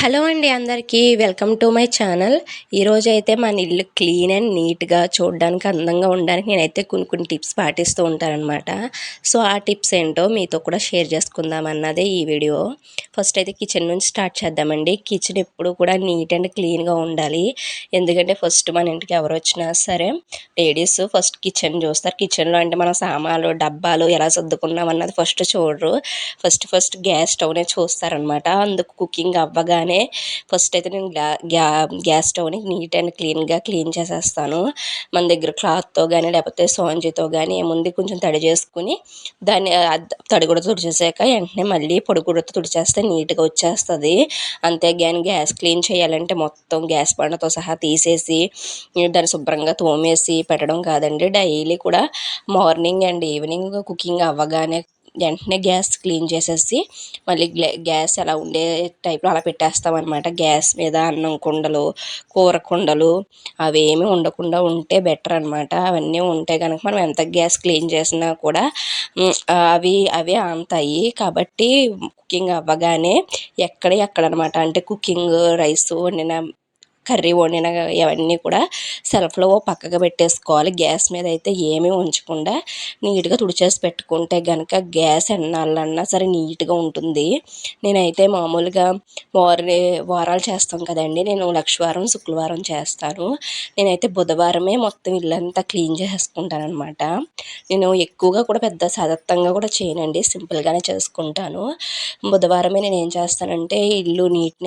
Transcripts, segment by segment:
Hello అండి అందరికీ welcome to my channel. ఈరోజు అయితే మన ఇల్లు క్లీన్ అండ్ నీట్గా చూడడానికి అందంగా ఉండడానికి నేనైతే కొన్ని కొన్ని టిప్స్ పాటిస్తూ ఉంటానన్నమాట. సో ఆ టిప్స్ ఏంటో మీతో కూడా షేర్ చేసుకుందాం అన్నదే ఈ వీడియో. ఫస్ట్ అయితే కిచెన్ నుంచి స్టార్ట్ చేద్దామండి. కిచెన్ ఎప్పుడు కూడా నీట్ అండ్ క్లీన్గా ఉండాలి. ఎందుకంటే ఫస్ట్ మన ఇంటికి ఎవరు వచ్చినా సరే లేడీస్ ఫస్ట్ కిచెన్ చూస్తారు. కిచెన్లో అంటే మన సామాన్లు డబ్బాలు ఎలా సర్దుకున్నాం అన్నది ఫస్ట్ చూడరు. ఫస్ట్ ఫస్ట్ గ్యాస్ స్టవ్నే చూస్తారనమాట అందుకు కుకింగ్ అవ్వగానే ముందుగానే ఫస్ట్ అయితే నేను గ్యా గ్యాస్ స్టవ్ని నీట్ అండ్ క్లీన్గా క్లీన్ చేసేస్తాను. మన దగ్గర క్లాత్తో కానీ లేకపోతే స్పాంజితో కానీ ఏముంది కొంచెం తడి చేసుకుని దాన్ని తడి కూడా తుడిచేసాక వెంటనే మళ్ళీ పొడి కూడా తుడిచేస్తే నీట్గా వచ్చేస్తుంది. అంతేగాని గ్యాస్ క్లీన్ చేయాలంటే మొత్తం గ్యాస్ బండతో సహా తీసేసి దాన్ని శుభ్రంగా తోమేసి పెట్టడం కాదండి. డైలీ కూడా మార్నింగ్ అండ్ ఈవినింగ్ కుకింగ్ అవ్వగానే వెంటనే గ్యాస్ క్లీన్ చేసేసి మళ్ళీ గ్యాస్ ఎలా ఉండే టైప్లో అలా పెట్టేస్తామన్నమాట. గ్యాస్ మీద అన్నం కుండలు కూర కుండలు అవి ఏమి ఉండకుండా ఉంటే బెటర్ అనమాట అవన్నీ ఉంటే కనుక మనం ఎంత గ్యాస్ క్లీన్ చేసినా కూడా అవి అవి అంతాయి కాబట్టి కుకింగ్ అవ్వగానే ఎక్కడ ఎక్కడ అనమాట అంటే కుకింగ్ రైస్ వండిన కర్రీ వండిన ఇవన్నీ కూడా సెల్ఫ్లో పక్కగా పెట్టేసుకోవాలి. గ్యాస్ మీద అయితే ఏమీ ఉంచకుండా నీట్గా తుడిచేసి పెట్టుకుంటే కనుక గ్యాస్ ఎన్నాళ్ళన్నా సరే నీట్గా ఉంటుంది. నేనైతే మామూలుగా వారే వారాలు చేస్తాం కదండి. నేను లక్షవారం శుక్రవారం చేస్తాను. నేనైతే బుధవారమే మొత్తం ఇల్లంతా క్లీన్ చేసుకుంటాను అనమాట నేను ఎక్కువగా కూడా పెద్ద సదత్తంగా కూడా చేయనండి. సింపుల్గానే చేసుకుంటాను. బుధవారమే నేను ఏం చేస్తానంటే ఇల్లు నీట్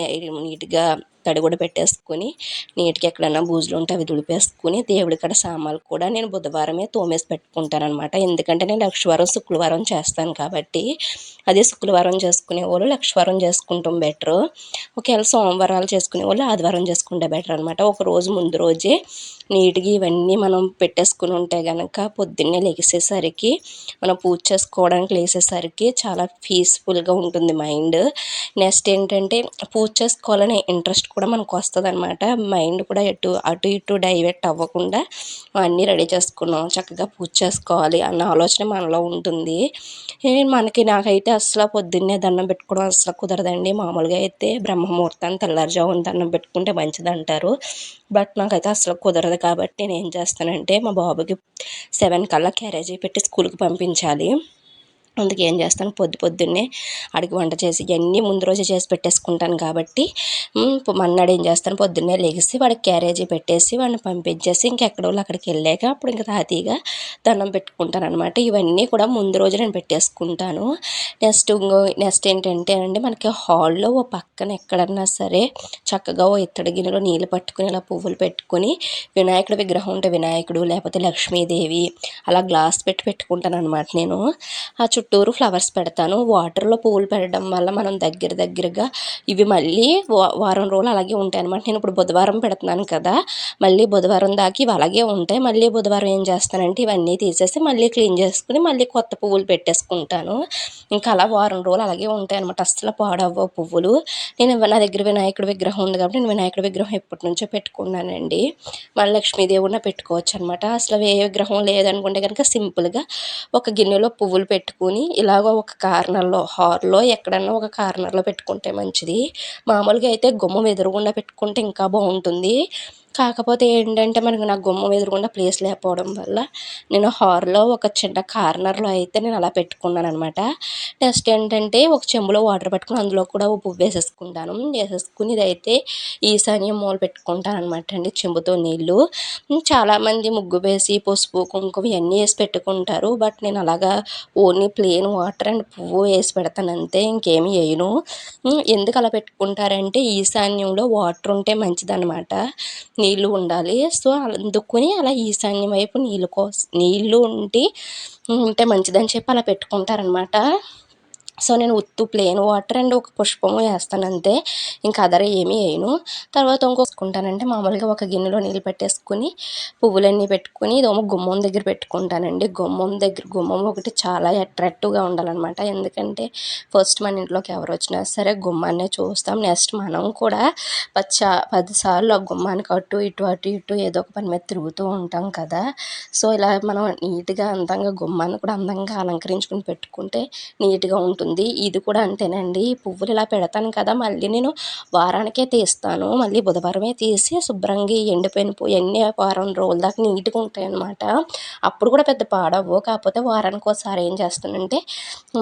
నీట్గా తడి కూడా పెట్టేసుకొని నీట్గా ఎక్కడైనా బూజులు ఉంటే అవి దుడిపేసుకుని దేవుడి కాడ సామాన్లు కూడా నేను బుధవారమే తోమేసి పెట్టుకుంటాను అనమాట ఎందుకంటే నేను లక్షవారం శుక్రవారం చేస్తాను కాబట్టి అదే శుక్రవారం చేసుకునే వాళ్ళు లక్షవారం చేసుకుంటాం బెటర్. ఒకవేళ సోమవారాలు చేసుకునే వాళ్ళు ఆదివారం చేసుకుంటే బెటర్ అనమాట ఒక రోజు ముందు రోజే నీట్గా ఇవన్నీ మనం పెట్టేసుకుని ఉంటే కనుక పొద్దున్నే లెగిసేసరికి మనం పూజ చేసుకోవడానికి లేసేసరికి చాలా పీస్ఫుల్గా ఉంటుంది మైండ్. నెక్స్ట్ ఏంటంటే పూజ చేసుకోవాలనే ఇంట్రెస్ట్ కూడా మనకు వస్తుంది అనమాట మైండ్ కూడా ఎటు అటు ఇటు డైవర్ట్ అవ్వకుండా అన్నీ రెడీ చేసుకున్నాం. చక్కగా పూజ చేసుకోవాలి అన్న ఆలోచన మనలో ఉంటుంది. మనకి నాకైతే అసలు పొద్దున్నే దండం పెట్టుకోవడం అసలు కుదరదండి. మామూలుగా అయితే బ్రహ్మముహూర్తాన్ని తెల్లారుజామున దండం పెట్టుకుంటే మంచిది అంటారు బట్ నాకైతే అసలు కుదరదు కాబట్టి నేను ఏం చేస్తానంటే మా బాబుకి సెవెన్ కల్లా క్యారేజీ పెట్టి స్కూల్కి పంపించాలి. అందుకే ఏం చేస్తాను? పొద్దు పొద్దున్నే అడిగి వంట చేసి ఇవన్నీ ముందు రోజే చేసి పెట్టేసుకుంటాను కాబట్టి మన్నాడు ఏం చేస్తాను పొద్దున్నే లెగిసి వాడికి క్యారేజీ పెట్టేసి వాడిని పంపించేసి ఇంకెక్కడో అక్కడికి వెళ్ళాక అప్పుడు ఇంకా తాతీగా దండం పెట్టుకుంటాను అనమాట ఇవన్నీ కూడా ముందు రోజు నేను పెట్టేసుకుంటాను. నెక్స్ట్ ఇంకో నెక్స్ట్ ఏంటంటే అండి మనకి హాల్లో ఓ పక్కన ఎక్కడన్నా సరే చక్కగా ఓ ఇత్తడి గిన్నెలో నీళ్ళు పట్టుకుని ఇలా పువ్వులు పెట్టుకుని వినాయకుడి విగ్రహం ఉంటే వినాయకుడు లేకపోతే లక్ష్మీదేవి అలా గ్లాస్ పెట్టి పెట్టుకుంటాను అనమాట నేను. ఆ చుట్టూ చుట్టూరు ఫ్లవర్స్ పెడతాను. వాటర్లో పువ్వులు పెట్టడం వల్ల మనం దగ్గర దగ్గరగా ఇవి మళ్ళీ వారం రోజులు అలాగే ఉంటాయి అనమాట నేను ఇప్పుడు బుధవారం పెడుతున్నాను కదా మళ్ళీ బుధవారం దాకా ఇవి అలాగే ఉంటాయి. మళ్ళీ బుధవారం ఏం చేస్తానంటే ఇవన్నీ తీసేసి మళ్ళీ క్లీన్ చేసుకుని మళ్ళీ కొత్త పువ్వులు పెట్టేసుకుంటాను. ఇంకా అలా వారం రోజులు అలాగే ఉంటాయి అనమాట అస్సలు పాడవ్వ పువ్వులు. నేను నా దగ్గర వినాయకుడి విగ్రహం ఉంది కాబట్టి నేను వినాయకుడి విగ్రహం ఎప్పటి నుంచో పెట్టుకున్నానండి. మళ్ళీ లక్ష్మీదేవుడిని పెట్టుకోవచ్చు అనమాట అసలు ఏ విగ్రహం లేదనుకుంటే కనుక సింపుల్గా ఒక గిన్నెలో పువ్వులు పెట్టుకుని పెట్టుకుని ఇలాగ ఒక కార్నర్లో హాల్లో ఎక్కడన్నా ఒక కార్నర్లో పెట్టుకుంటే మంచిది. మామూలుగా అయితే గుమ్మం ఎదురుగుండా పెట్టుకుంటే ఇంకా బాగుంటుంది. కాకపోతే ఏంటంటే మనకు నా గుమ్మం ఎదురుకుండా ప్లేస్ లేకపోవడం వల్ల నేను హార్లో ఒక చిన్న కార్నర్లో అయితే నేను అలా పెట్టుకున్నాను అనమాట నెక్స్ట్ ఏంటంటే ఒక చెంబులో వాటర్ పెట్టుకుని అందులో కూడా ఉప్పు వేసేసుకుంటాను. వేసేసుకుని ఇదైతే ఈశాన్యం మూల పెట్టుకుంటాను అనమాట అండి చెంబుతో నీళ్ళు. చాలామంది ముగ్గు వేసి పసుపు కుంకుమ ఇవన్నీ వేసి పెట్టుకుంటారు. బట్ నేను అలాగా ఓన్లీ ప్లేన్ వాటర్ అండ్ పువ్వు వేసి పెడతాను అంతే ఇంకేమి వేయను. ఎందుకు అలా పెట్టుకుంటారంటే ఈశాన్యంలో వాటర్ ఉంటే మంచిదన్నమాట. నీళ్ళు ఉండాలి. సో అందుకుని అలా ఈశాన్యం వైపు నీళ్ళు కోస్ నీళ్ళు ఉండి ఉంటే మంచిదని చెప్పి అలా పెట్టుకుంటారనమాట సో నేను ఉత్తు ప్లేన్ వాటర్ అండ్ ఒక పుష్పము వేస్తాను అంతే ఇంకా అదర ఏమీ వేయను. తర్వాత ఇంకోసుకుంటానంటే మామూలుగా ఒక గిన్నెలో నీళ్ళు పెట్టేసుకుని పువ్వులన్నీ పెట్టుకుని ఇదేమో గుమ్మం దగ్గర పెట్టుకుంటానండి. గుమ్మం దగ్గర గుమ్మం ఒకటి చాలా అట్రాక్టివ్గా ఉండాలన్నమాట. ఎందుకంటే ఫస్ట్ మన ఇంట్లోకి ఎవరు వచ్చినా సరే గుమ్మాన్నే చూస్తాం. నెక్స్ట్ మనం కూడా పచ్చ పదిసార్లు ఆ గుమ్మానికి అటు ఇటు అటు ఇటు ఏదో ఒక పని మీద తిరుగుతూ ఉంటాం కదా. సో ఇలా మనం నీట్గా అందంగా గుమ్మాన్ని కూడా అందంగా అలంకరించుకుని పెట్టుకుంటే నీట్గా ఉంటుంది. ఉంటుంది ఇది కూడా అంతేనండి. ఈ పువ్వులు ఇలా పెడతాను కదా మళ్ళీ నేను వారానికే తీస్తాను. మళ్ళీ బుధవారమే తీసి శుభ్రంగా ఎండిపోయిన పువ్వు ఎన్ని వారం రోజుల దాకా నీట్గా ఉంటాయి అన్నమాట అప్పుడు కూడా పెద్ద పాడవు కాకపోతే వారానికి ఒకసారి ఏం చేస్తానంటే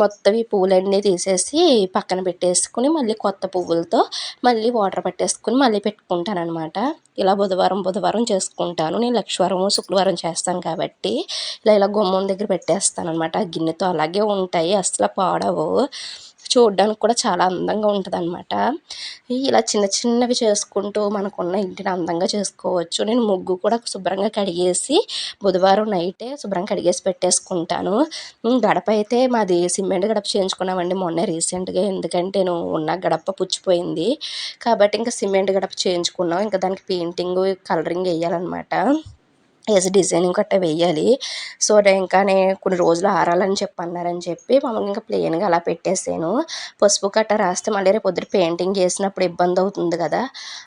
మొత్తం ఈ పువ్వులన్నీ తీసేసి పక్కన పెట్టేసుకుని మళ్ళీ కొత్త పువ్వులతో మళ్ళీ వాటర్ పట్టేసుకుని మళ్ళీ పెట్టుకుంటాను అనమాట ఇలా బుధవారం బుధవారం చేసుకుంటాను. నేను లక్షవారం శుక్రవారం చేస్తాను కాబట్టి ఇలా ఇలా గుమ్మం దగ్గర పెట్టేస్తాను అనమాట ఆ గిన్నెతో అలాగే ఉంటాయి. అసలు పాడవు చూడడానికి కూడా చాలా అందంగా ఉంటుంది అనమాట ఇలా చిన్న చిన్నవి చేసుకుంటూ మనకున్న ఇంటిని అందంగా చేసుకోవచ్చు. నేను ముగ్గు కూడా శుభ్రంగా కడిగేసి బుధవారం నైటే శుభ్రంగా కడిగేసి పెట్టేసుకుంటాను. గడప అయితే మాది సిమెంట్ గడప చేయించుకున్నామండి మొన్న రీసెంట్గా. ఎందుకంటే నేను ఉన్న గడప పుచ్చిపోయింది. కాబట్టి ఇంకా సిమెంట్ గడప చేయించుకున్నాం. ఇంకా దానికి పెయింటింగ్ కలరింగ్ వేయాలన్నమాట. వేసి డిజైనింగ్ గట్ట వేయాలి సో ఇంకా నేను కొన్ని రోజులు ఆరాలని చెప్పి అన్నారని చెప్పి మామూలుగా ఇంకా ప్లెయిన్గా అలా పెట్టేసాను. పసుపు కట్ట రాస్తే మళ్ళీ రేపు పొద్దున పెయింటింగ్ చేసినప్పుడు ఇబ్బంది అవుతుంది కదా.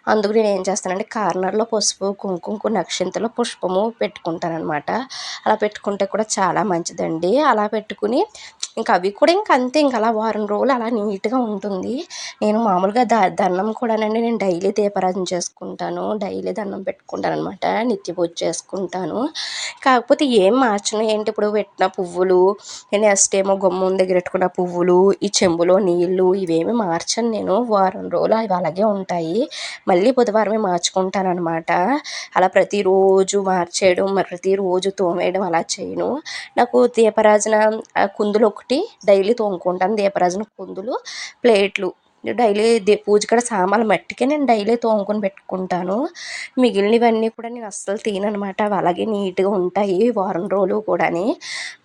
అందుకు నేను ఏం చేస్తానంటే కార్నర్లో పసుపు కుంకుమ నక్షంతలో పుష్పము పెట్టుకుంటానమాట అలా పెట్టుకుంటే కూడా చాలా మంచిదండి. అలా పెట్టుకుని ఇంకా అవి కూడా ఇంకా అంతే ఇంకా అలా వారం రోజులు అలా నీట్గా ఉంటుంది. నేను మామూలుగా ద దండం కూడానండి నేను డైలీ దీపారాధన చేసుకుంటాను. డైలీ దండం పెట్టుకుంటాను అనమాట నిత్య పూజ చేసుకుంటాను. కాకపోతే ఏం మార్చను ఏంటి ఇప్పుడు పెట్టిన పువ్వులు నెక్స్ట్ ఏమో గుమ్మం దగ్గర పెట్టుకున్న పువ్వులు ఈ చెంబులో నీళ్ళు ఇవేమి మార్చను నేను. వారం రోజులు అవి అలాగే ఉంటాయి. మళ్ళీ బుధవారమే మార్చుకుంటాను అనమాట అలా ప్రతిరోజు మార్చేయడం ప్రతిరోజు తోమేయడం అలా చేయను. నాకు దీపరాజన కుందులు ఒకటి డైలీ తోముకుంటాను. దీపరాజున కుందులు ప్లేట్లు. డైలీ దే పూజ కూడా సామాన్లు మట్టికే నేను డైలీ తోముకొని పెట్టుకుంటాను. మిగిలినవన్నీ కూడా నేను అస్సలు తీననమాట. అవి అలాగే నీట్గా ఉంటాయి. వారం రోజులు కూడాని.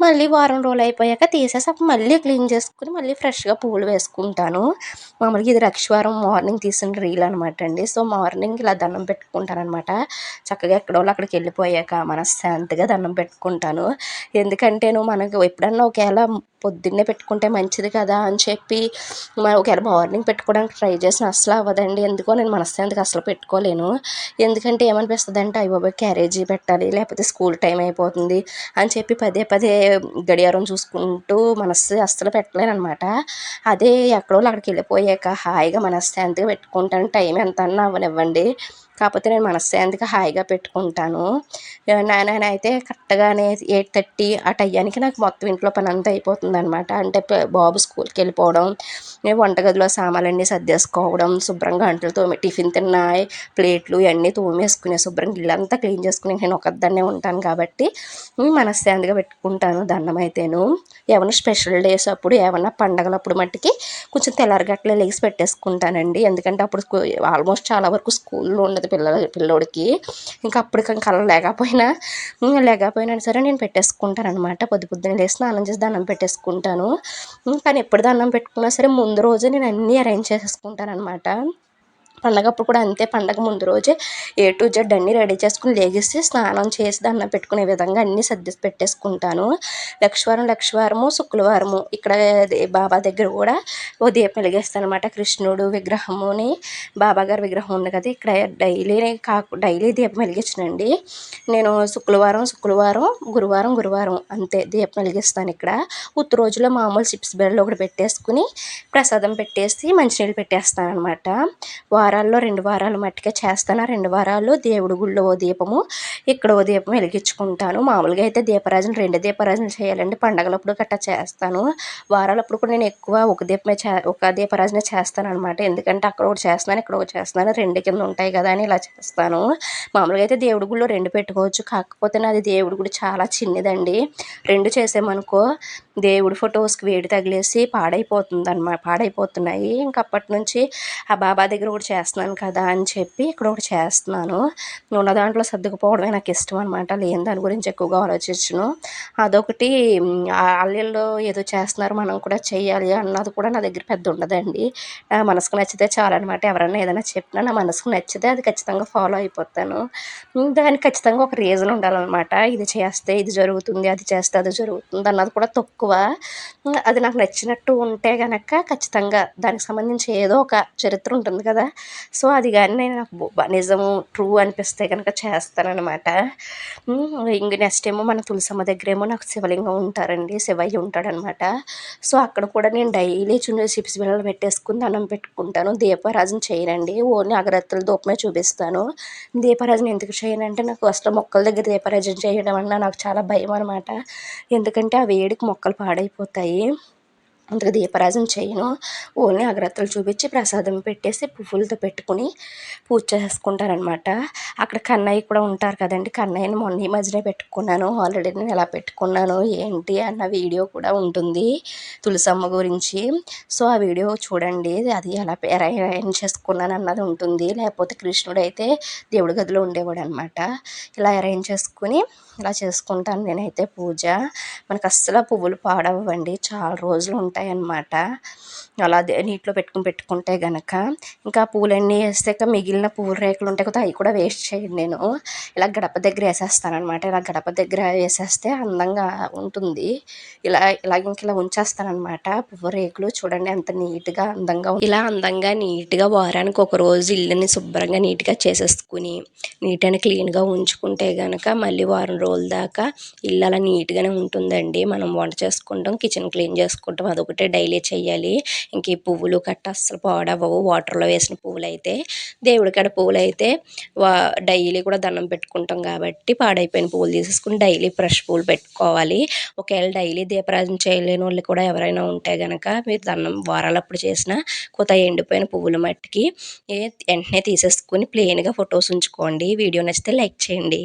మళ్ళీ వారం రోజులు అయిపోయాక తీసేసి అప్పుడు మళ్ళీ క్లీన్ చేసుకుని మళ్ళీ ఫ్రెష్గా పువ్వులు వేసుకుంటాను. మామూలుగా ఇది రక్షవారం మార్నింగ్ తీసిన రీల్ అనమాట అండి. సో మార్నింగ్ ఇలా దండం పెట్టుకుంటాను అనమాట చక్కగా ఎక్కడో అక్కడికి వెళ్ళిపోయాక మనశ్శాంతిగా దండం పెట్టుకుంటాను. ఎందుకంటే మనకు ఎప్పుడన్నా ఒకవేళ పొద్దున్నే పెట్టుకుంటే మంచిది కదా అని చెప్పి ఒకవేళ మార్నింగ్ పెట్టుకోవడానికి ట్రై చేసిన అసలు అవ్వదండి. ఎందుకో నేను మనశ్శాంతికి అసలు పెట్టుకోలేను. ఎందుకంటే ఏమనిపిస్తుంది అంటే అయ్యో క్యారేజీ పెట్టాలి లేకపోతే స్కూల్ టైం అయిపోతుంది అని చెప్పి పదే పదే గడియారం చూసుకుంటూ మనస్సు అస్సలు పెట్టలేను అనమాట అదే ఎక్కడో అక్కడికి వెళ్ళిపోయాక హాయిగా మనశ్శాంతిగా పెట్టుకుంటాను టైం ఎంత అన్నా అవ్వనివ్వండి. కాకపోతే నేను మనశ్శాంతిగా హాయిగా పెట్టుకుంటాను. అయితే కరెక్ట్గానే ఎయిట్ థర్టీ ఆ టయానికి నాకు మొత్తం ఇంట్లో పని అంతా అయిపోతుంది అనమాట అంటే బాబు స్కూల్కి వెళ్ళిపోవడం వంటగదిలో సామాన్లన్నీ సర్దేసుకోవడం శుభ్రంగా అంటలు తోమి టిఫిన్ తిన్నాయి ప్లేట్లు ఇవన్నీ తోమేసుకునే శుభ్రంగా ఇల్లంతా క్లీన్ చేసుకుని నేను ఒకదాన్నే ఉంటాను కాబట్టి మనశ్శాంతిగా పెట్టుకుంటాను దండం అయితేను ఏమైనా స్పెషల్ డేస్ అప్పుడు ఏమైనా పండగలప్పుడు మట్టికి కొంచెం తెల్లారగట్లే లేచి పెట్టేసుకుంటానండి. ఎందుకంటే అప్పుడు ఆల్మోస్ట్ చాలా వరకు స్కూల్లో ఉండదు ఉంటుంది పిల్ల పిల్లోడికి. ఇంకా అప్పటికి కళ్ళ లేకపోయినా లేకపోయినా సరే నేను పెట్టేసుకుంటాను అనమాట పొద్దు పొద్దున్న లేసి స్నానం చేసి దండం పెట్టేసుకుంటాను. కానీ ఎప్పుడు దండం పెట్టుకున్నా సరే ముందు రోజే నేను అన్నీ అరేంజ్ చేసేసుకుంటాను అనమాట పండగప్పుడు కూడా అంతే పండగ ముందు రోజే ఏ టు జెడ్ అన్నీ రెడీ చేసుకుని లేగిస్తే స్నానం చేసి దండం పెట్టుకునే విధంగా అన్నీ సర్ది పెట్టేసుకుంటాను. లక్షవారం లక్షవారము శుక్రవారము ఇక్కడ బాబా దగ్గర కూడా ఓ దీపం వెలిగేస్తాను అనమాట కృష్ణుడు విగ్రహముని బాబా గారి విగ్రహం ఉంది కదా ఇక్కడ డైలీ కాకు డైలీ దీపం వెలిగించనండి. నేను శుక్రవారం శుక్రవారం గురువారం గురువారం అంతే దీపం వెలిగిస్తాను ఇక్కడ. ఉత్తు రోజులో మామూలు చిప్స్ బెల్లు ఒకటి పెట్టేసుకుని ప్రసాదం పెట్టేసి మంచినీళ్ళు పెట్టేస్తాను అనమాట వారాల్లో రెండు వారాలు మట్టిగా చేస్తాను. ఆ రెండు వారాలు దేవుడి గుళ్ళో ఓ దీపము ఇక్కడ ఓ దీపం వెలిగించుకుంటాను. మామూలుగా అయితే దీపరాజన రెండు దీపరాజులు చేయాలండి. పండగలప్పుడు గట్టా చేస్తాను. వారాలప్పుడు కూడా నేను ఎక్కువ ఒక దీపమే చే ఒక దీపరాజునే చేస్తాను అనమాట ఎందుకంటే అక్కడ ఒకటి చేస్తున్నాను ఇక్కడ ఒకటి చేస్తున్నాను. రెండు కింద ఉంటాయి కదా అని ఇలా చేస్తాను. మామూలుగా అయితే దేవుడి గుళ్ళో రెండు పెట్టుకోవచ్చు. కాకపోతే నాది దేవుడి గుడి చాలా చిన్నదండి. రెండు చేసామనుకో దేవుడి ఫొటోస్కి వేడి తగిలేసి పాడైపోతుంది అనమాట పాడైపోతున్నాయి ఇంకప్పటి నుంచి ఆ బాబా దగ్గర ఒకటి చేస్తున్నాను కదా అని చెప్పి ఇక్కడ ఒకటి చేస్తున్నాను. ఉన్న దాంట్లో సర్దుకుపోవడమే నాకు ఇష్టం అనమాట లేని దాని గురించి ఎక్కువగా ఆలోచించను. అదొకటి అల్లెల్లో ఏదో చేస్తున్నారు మనం కూడా చేయాలి అన్నది కూడా నా దగ్గర పెద్ద ఉండదండి. నా మనసుకు నచ్చితే చాలన్నమాట ఎవరైనా ఏదైనా చెప్పినా నా మనసుకు నచ్చితే అది ఖచ్చితంగా ఫాలో అయిపోతాను. దానికి ఖచ్చితంగా ఒక రీజన్ ఉండాలన్నమాట. ఇది చేస్తే ఇది జరుగుతుంది అది చేస్తే అది జరుగుతుంది అన్నది కూడా తక్కువ. అది నాకు నచ్చినట్టు ఉంటే కనుక ఖచ్చితంగా దానికి సంబంధించి ఏదో ఒక చరిత్ర ఉంటుంది కదా సో అది కానీ నేను నాకు నిజము ట్రూ అనిపిస్తే కనుక చేస్తానన్నమాట. ఇంక నెక్స్ట్ ఏమో మన తులసమ్మ దగ్గర ఏమో నాకు శివలింగం ఉంటారండి శివయ్య ఉంటాడనమాట సో అక్కడ కూడా నేను డైలీ చిన్న చిప్స్ బిళ్ళలు పెట్టేసుకుని దండం పెట్టుకుంటాను. దీపారాజన చేయనండి. ఓన్లీ అగరత్తుల దూపమే చూపిస్తాను. దీపారాజన ఎందుకు చేయనంటే నాకు అసలు మొక్కల దగ్గర దీపారాజన చేయడం అన్న నాకు చాలా భయం అనమాట ఎందుకంటే ఆ వేడికి మొక్కలు పాడైపోతాయి. అందుకు దీపరాజం చేయను. ఓన్లీ అగ్రత్తలు చూపించి ప్రసాదం పెట్టేసి పువ్వులతో పెట్టుకుని పూజ చేసుకుంటారనమాట అక్కడ కన్నయ్య కూడా ఉంటారు కదండి. కన్నయ్యని మొన్న ఈ మధ్యనే పెట్టుకున్నాను. ఆల్రెడీ నేను ఎలా పెట్టుకున్నాను ఏంటి అన్న వీడియో కూడా ఉంటుంది తులసమ్మ గురించి. సో ఆ వీడియో చూడండి. అది ఎలా అరేంజ్ చేసుకున్నాను అన్నది ఉంటుంది. లేకపోతే కృష్ణుడు అయితే దేవుడి గదిలో ఉండేవాడు అనమాట ఇలా అరేంజ్ చేసుకుని ఇలా చేసుకుంటాను నేనైతే పూజ. మనకు అస్సలు పువ్వులు పాడవండి చాలా రోజులు ఉంటాయన్నమాట. అలా నీటిలో పెట్టుకుని పెట్టుకుంటే గనక ఇంకా పూలన్నీ వేసాక మిగిలిన పూల రేకులు ఉంటాయి కదా అవి కూడా వేస్ట్ చేయను నేను. ఇలా గడప దగ్గర వేసేస్తాను అనమాట ఇలా గడప దగ్గర వేసేస్తే అందంగా ఉంటుంది. ఇలా ఇలా ఇంక ఇలా ఉంచేస్తానమాట పువ్వు రేకులు చూడండి ఎంత నీట్గా అందంగా ఇలా అందంగా నీట్గా వారానికి ఒక రోజు ఇల్లుని శుభ్రంగా నీట్గా చేసేసుకుని నీట్ అండ్ క్లీన్గా ఉంచుకుంటే గనక మళ్ళీ వారం రోజుల దాకా ఇల్లు అలా నీట్గానే ఉంటుందండి. మనం వంట చేసుకుంటాం కిచెన్ క్లీన్ చేసుకుంటాం అది ఒకటే డైలీ చేయాలి ఇంక ఈ పువ్వులు కట్ట అస్సలు పాడవవు వాటర్లో వేసిన పువ్వులు అయితే దేవుడి కాడ పువ్వులు అయితే వా డైలీ కూడా దండం పెట్టుకుంటాం కాబట్టి పాడైపోయిన పువ్వులు తీసేసుకుని డైలీ ఫ్రెష్ పువ్వులు పెట్టుకోవాలి. ఒకవేళ డైలీ దీపరాజన చేయలేని వాళ్ళు కూడా ఎవరైనా ఉంటే గనక మీరు దండం వారాలప్పుడు చేసిన కొత్త ఎండిపోయిన పువ్వుల మట్టికి వెంటనే తీసేసుకుని ప్లెయిన్గా ఫొటోస్ ఉంచుకోండి. వీడియో నచ్చితే లైక్ చేయండి.